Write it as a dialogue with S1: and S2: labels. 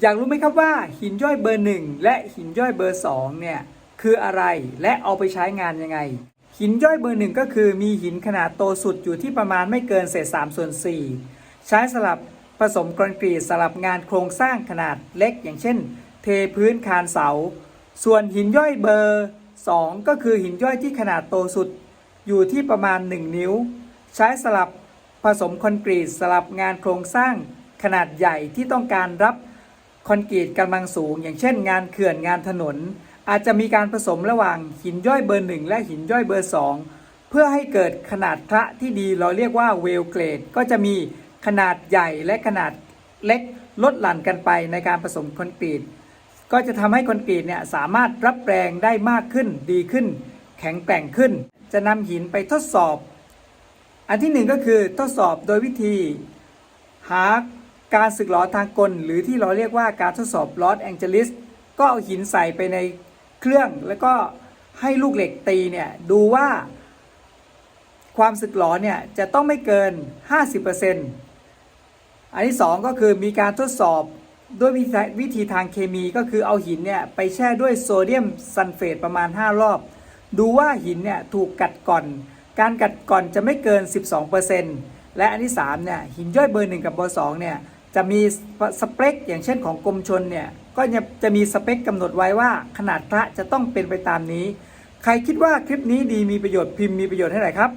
S1: อยากรู้ไหมครับว่าหินย่อยเบอร์หนึ่งและหินย่อยเบอร์สองเนี่ย คืออะไรและเอาไปใช้งานยังไง หินย่อยเบอร์หนึ่งก็คือมีหินขนาดโตสุดอยู่ที่ประมาณไม่เกินเศษ3ส่วน4ใช้สลับผสมคอนกรีตสลับงานโครงสร้างขนาดเล็ก อย่างเช่น เทพื้นคานเสา ส่วนหินย่อยเบอร์ 2 ก็คือหินย่อยที่ขนาดโตสุด อยู่ที่ประมาณ 1 นิ้ว ใช้สลับผสมคอนกรีตสลับงานโครงสร้างขนาดใหญ่ที่ต้องการรับ คอนกรีตกำลังสูง อย่างเช่น งานเขื่อนงานถนน อาจจะมีการผสมระหว่างหินย่อยเบอร์1และหินย่อยเบอร์2เพื่อให้เกิดขนาดพระที่ดีเราเรียกว่าเวลเกรด ก็จะมีขนาดใหญ่และขนาดเล็กลดหลั่นกันไปในการผสมคอนกรีต ก็จะทำให้คอนกรีตเนี่ยสามารถรับแรงได้มากขึ้นดีขึ้น แข็งแกร่งขึ้น จะนำหินไปทดสอบ อันที่หนึ่งก็คือทดสอบโดยวิธีหา การสึกหรอทางกล หรือที่เราเรียกว่าการทดสอบลอสแองเจลิสก็เอาหินใส่ไปในเครื่องแล้วก็ให้ลูกเหล็กตีเนี่ยดูว่า ความสึกหรอเนี่ยจะต้องไม่เกิน 50%อันที่ 2 ก็คือมีการทดสอบด้วยวิธีวิธีทางเคมีก็คือเอาหินเนี่ยไปแช่ด้วยโซเดียมซัลเฟตประมาณ 5 รอบ ดูว่าหินเนี่ยถูกกัดก่อน การกัดก่อนจะไม่เกิน 12%และอันที่3เนี่ยหินย่อยเบอร์ 1 กับเบอร์2เนี่ย จะมีสเปคอย่างเช่นของกรมชนเนี่ยก็จะมีสเปคกำหนดไว้ว่าขนาดพระจะต้องเป็นไปตามนี้ ใครคิดว่าคลิปนี้ดีมีประโยชน์พิมพ์มีประโยชน์ให้ไหนครับ